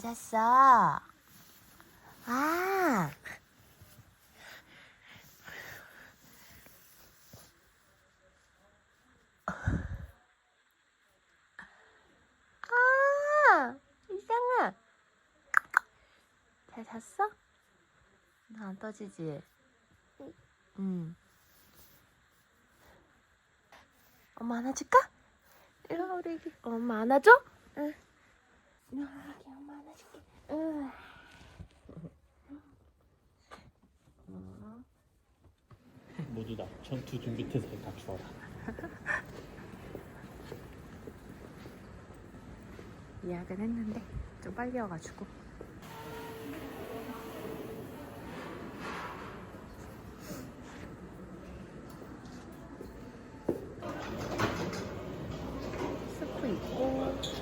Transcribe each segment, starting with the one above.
잤어? 아. 아, 이상아. 잘 잤어? 너안 떠지지? 응. 엄마 안아줄까? 이리 와, 우리 애기. 엄마 안아줘? 응. 이리 와, 애기. 모두 다 전투 준비 태세에 갖추어라. 예약은 했는데 좀 빨리 와가지고. 스프 있고.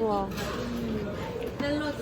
좋아. 만두,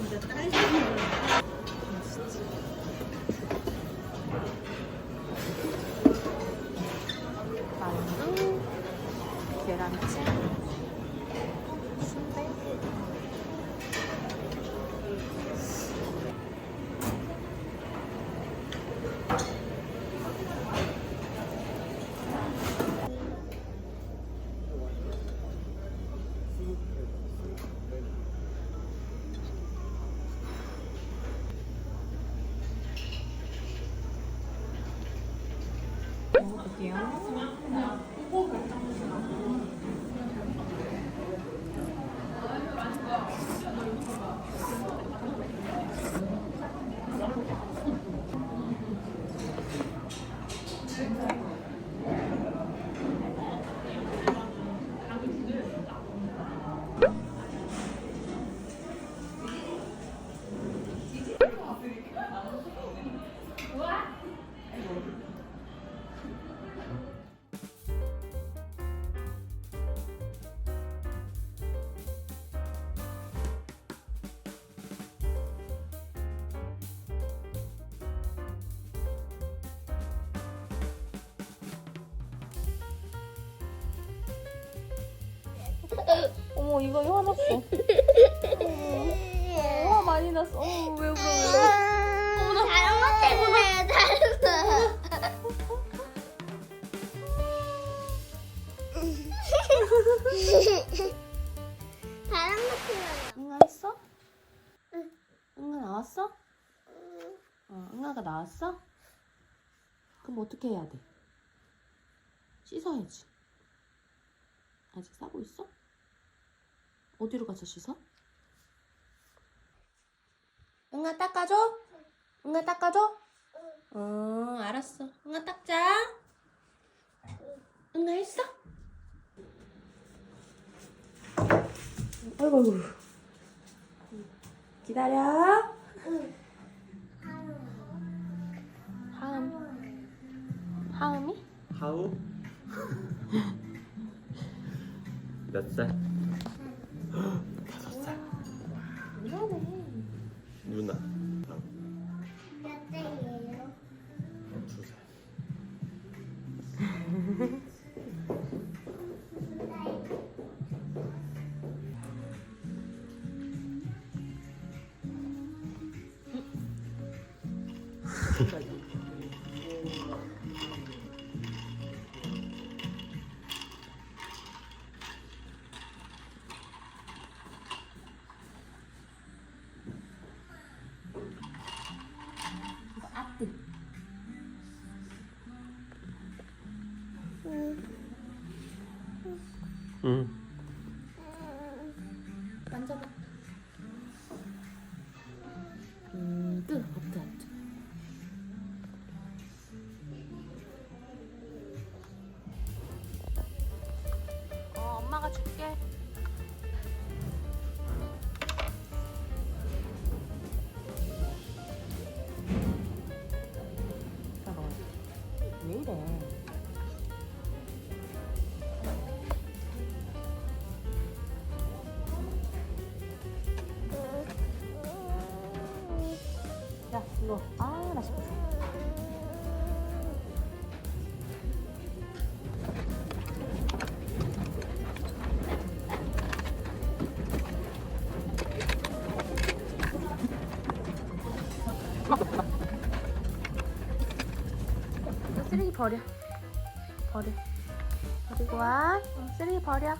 어머 이거 화났어. 어머, 화 많이 났어. 어머 왜 울어? 다른 것 때문에 다른 거. 다른 것 때문에. 응아 했어? 응. 응아 나왔어? 어, 응아가 나왔어? 그럼 어떻게 해야 돼? 씻어야지. 아직 싸고 있어? 어디로 가서 씻어? 응아 닦아줘? 응아 닦아줘? 어, 알았어. 응아 닦자. 응아 했어? 아이고, 아이고. 기다려. 하음. 하음이? 하우? 몇 살. 누나. 응. 버려. 버려. 버리고 와. 어, 쓰레기 버려.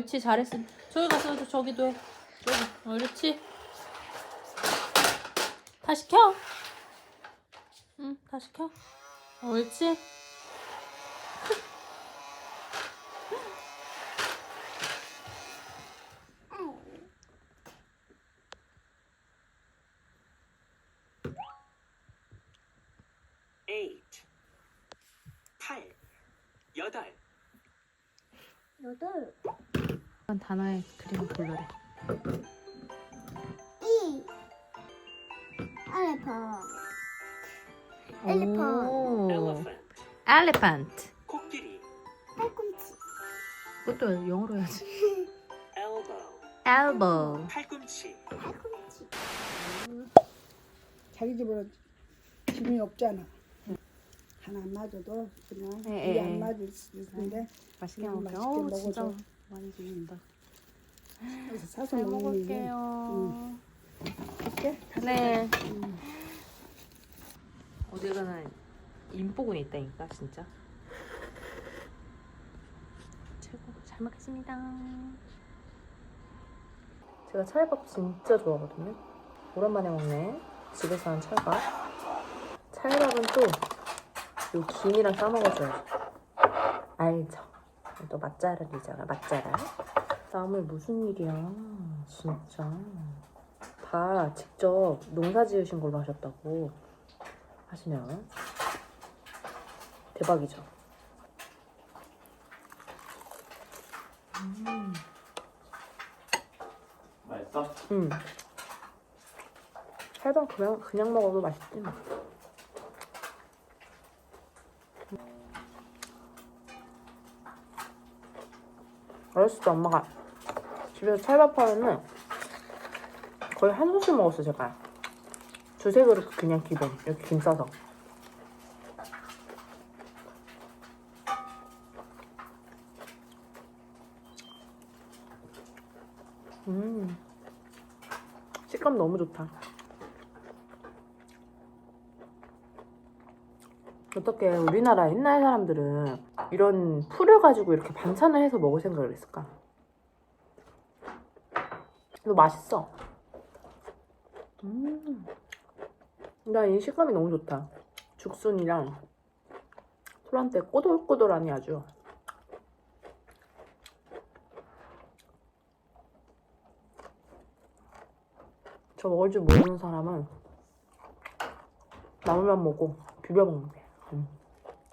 옳지 잘했어. 저기 가서 저기도 해. 저기. 어, 옳지. 다시 켜. 응, 다시 켜. 어, 옳지. eight, 팔, 여덟, 여덟. 단어의 그림을 골라래. 이. 엘리펀트. 엘리펀트. 코끼리, 팔꿈치. 그것도 영어로 해야지. elbow, elbow. 팔꿈치, 팔꿈치. 자기 집으로 기분이 없잖아. 하나 안 맞아도 그냥 예, 이게 예, 안 예. 맞을 수 있는데 맛있게 그냥 먹을게요. 맛있게 어우, 진짜 먹어줘. 많이 드신다. 그래서 사서 잘 먹는 게 먹을게요. 이렇게 네. 어디 가나 인복은 있다니까 진짜. 최고 잘 먹겠습니다. 제가 찰밥 진짜 좋아하거든요. 오랜만에 먹네. 집에서 한 찰밥. 찰밥은 또 요 김이랑 싸 먹어줘요. 알죠? 또 맛잘알이잖아, 맛잘알. 남을 무슨 일이야, 진짜. 다 직접 농사 지으신 걸로 하셨다고 하시면 대박이죠. 음, 맛있어? 음. 찰밥 그냥 그냥 먹어도 맛있지 뭐. 어렸을 때 엄마가 집에서 찰밥 하면은 거의 한 솥씩 먹었어 제가. 두세 그릇 그냥 기본 이렇게 김 싸서. 음. 식감 너무 좋다. 어떻게 우리나라 옛날 사람들은 이런 풀을 가지고 이렇게 반찬을 해서 먹을 생각을 했을까? 이거 맛있어. 음. 나이 식감이 너무 좋다. 죽순이랑 풀한테 꼬들꼬들하니 아주. 저 먹을 줄 모르는 사람은 나물만 먹고 비벼 먹는 게 음.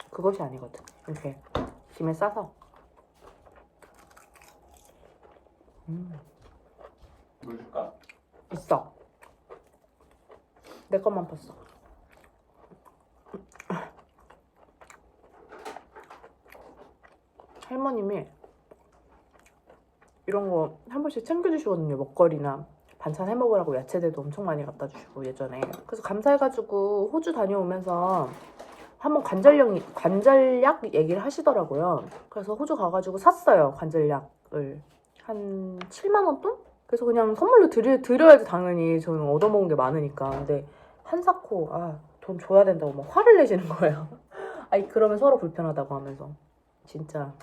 그것이 아니거든 이렇게 김에 싸서 음 물 줄까? 있어 내 것만 팠어 할머님이 이런 거 한 번씩 챙겨주시거든요 먹거리나 반찬 해 먹으라고 야채들도 엄청 많이 갖다 주시고 예전에 그래서 감사해가지고 호주 다녀오면서 한번 관절약 관절약 얘기를 하시더라고요. 그래서 호주 가가지고 샀어요 관절약을 한 7만 원 돈? 그래서 그냥 선물로 드려 드려야지 당연히 저는 얻어먹은 게 많으니까 근데 한사코 아 돈 줘야 된다고 막 화를 내시는 거예요. 아니 그러면 서로 불편하다고 하면서 진짜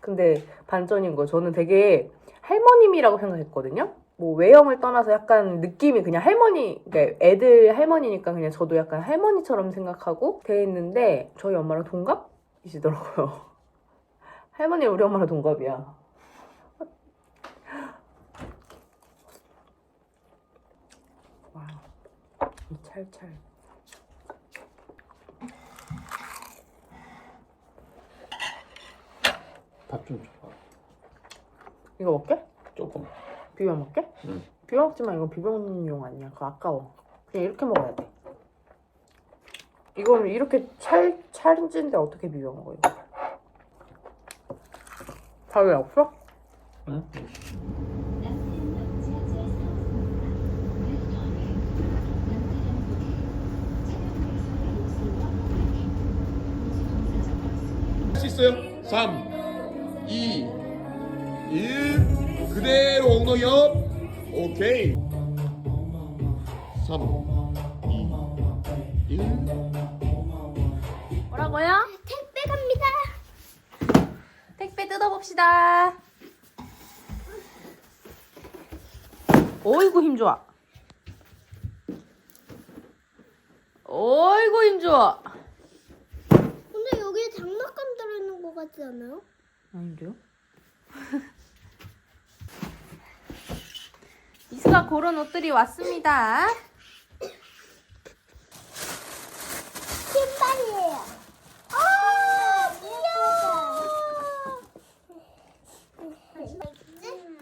근데 반전인 거 저는 되게 할머님이라고 생각했거든요. 뭐 외형을 떠나서 약간 느낌이 그냥 할머니, 그러니까 애들 할머니니까 그냥 저도 약간 할머니처럼 생각하고 돼 있는데 저희 엄마랑 동갑이시더라고요. 할머니 우리 엄마랑 동갑이야. 와, 이 찰찰. 밥 좀 줘봐. 이거 먹게? 조금. 비벼 먹게? 응. 비벼 먹지만 이건 비벼 먹는 용 아니야. 그거 아까워. 그냥 이렇게 먹어야 돼. 이건 이렇게 찰, 찰진데 어떻게 비벼 먹어, 이거? 밥이 없어? 응? 수 있어요? 3, 2, 1 그대로 엉덩이 업 오케이 3, 2, 1 뭐라고요? 택배 갑니다. 택배 뜯어봅시다. 어이구, 힘 좋아. 어이구, 힘 좋아. 근데 여기에 장난감 들 같지 않아요? 아닌데요? 이수가 고른 옷들이 왔습니다. 신발이에요. 아, 귀여워.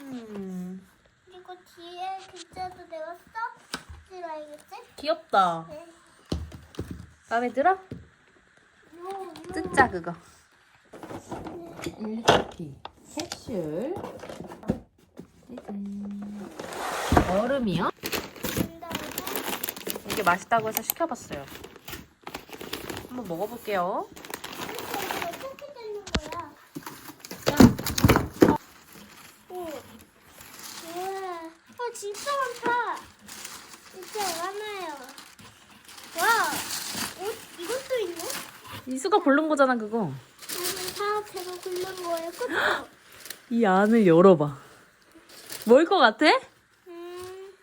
음, 그리고 뒤에 글자도 내가 써줄 알겠지? 귀엽다. 네. 마음에 들어? 요, 요. 뜯자 그거. 일리피 캡슐. 짜잔. 얼음이요? 이게 맛있다고 해서 시켜봤어요. 한번 먹어볼게요. 어, 진짜 많다. 진짜 많아요. 와, 옷 이것도 있네? 이수가 고른 거잖아 그거. 고른 거예요. 그쵸? 이 안을 열어봐. 뭘 것 같아? 음,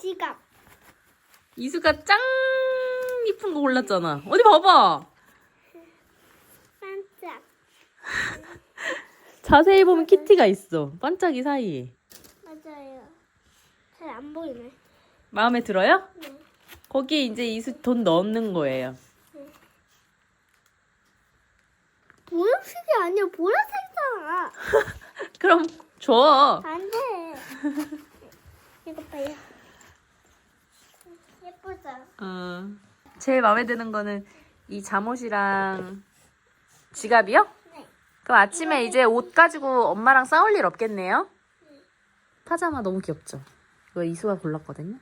지갑. 이수가 짱 이쁜 거 골랐잖아. 어디 봐봐. 반짝. 자세히 보면 키티가 있어. 반짝이 사이에. 맞아요. 잘 안 보이네. 마음에 들어요? 네. 거기에 이제 이수 돈 넣는 거예요. 보라색이 아니야. 보라색이잖아. 그럼 줘. 안 돼. 이거 봐요. 예쁘죠? 어. 제일 마음에 드는 거는 이 잠옷이랑 지갑이요? 네. 그럼 아침에 이제 옷 가지고 엄마랑 싸울 일 없겠네요? 파자마 너무 귀엽죠? 이거 이수가 골랐거든요?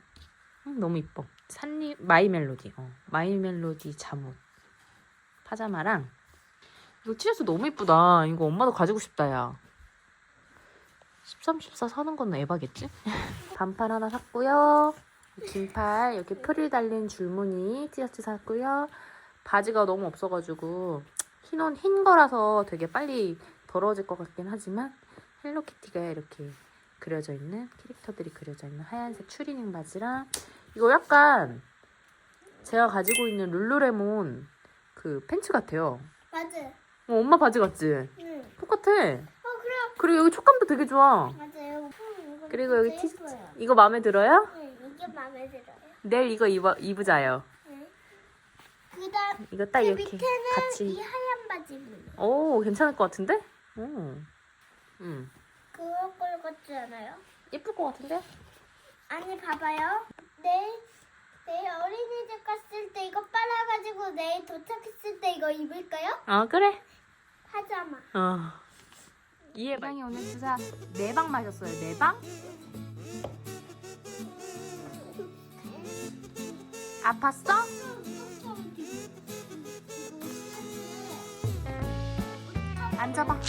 음, 너무 이뻐. 산리 마이 멜로디. 어, 마이 멜로디 잠옷. 파자마랑 이거 티셔츠 너무 이쁘다. 이거 엄마도 가지고 싶다, 야. 13, 14 사는 건 에바겠지? 반팔 하나 샀고요. 긴팔 이렇게 프릴 달린 줄무늬 티셔츠 샀고요. 바지가 너무 없어가지고 흰 옷, 흰 거라서 되게 빨리 더러워질 것 같긴 하지만 헬로키티가 이렇게 그려져 있는 캐릭터들이 그려져 있는 하얀색 추리닝 바지랑 이거 약간 제가 가지고 있는 룰루레몬 그 팬츠 같아요. 맞아. 어, 엄마 바지 같지? 응. 똑같아. 어, 그래. 그리고 여기 촉감도 되게 좋아. 맞아요. 음, 그리고 여기 티셔츠 예뻐요. 이거 마음에 들어요? 네, 이게 마음에 들어요. 내일 이거 입어, 입으자요. 네. 그다음 이거 딱 그 이렇게 밑에는 같이 이 하얀 바지 입는. 오 괜찮을 것 같은데? 오. 음. 그거 걸 같지 않아요? 예쁠 것 같은데? 아니 봐봐요. 내일 내일 어린이집 갔을 때 이거 빨아가지고 내일 도착했을 때 이거 입을까요? 아 그래. 파자마. 어. 이해. 방이 오늘 주사 네방 마셨어요. 네 방? 아팠어? 앉아봐.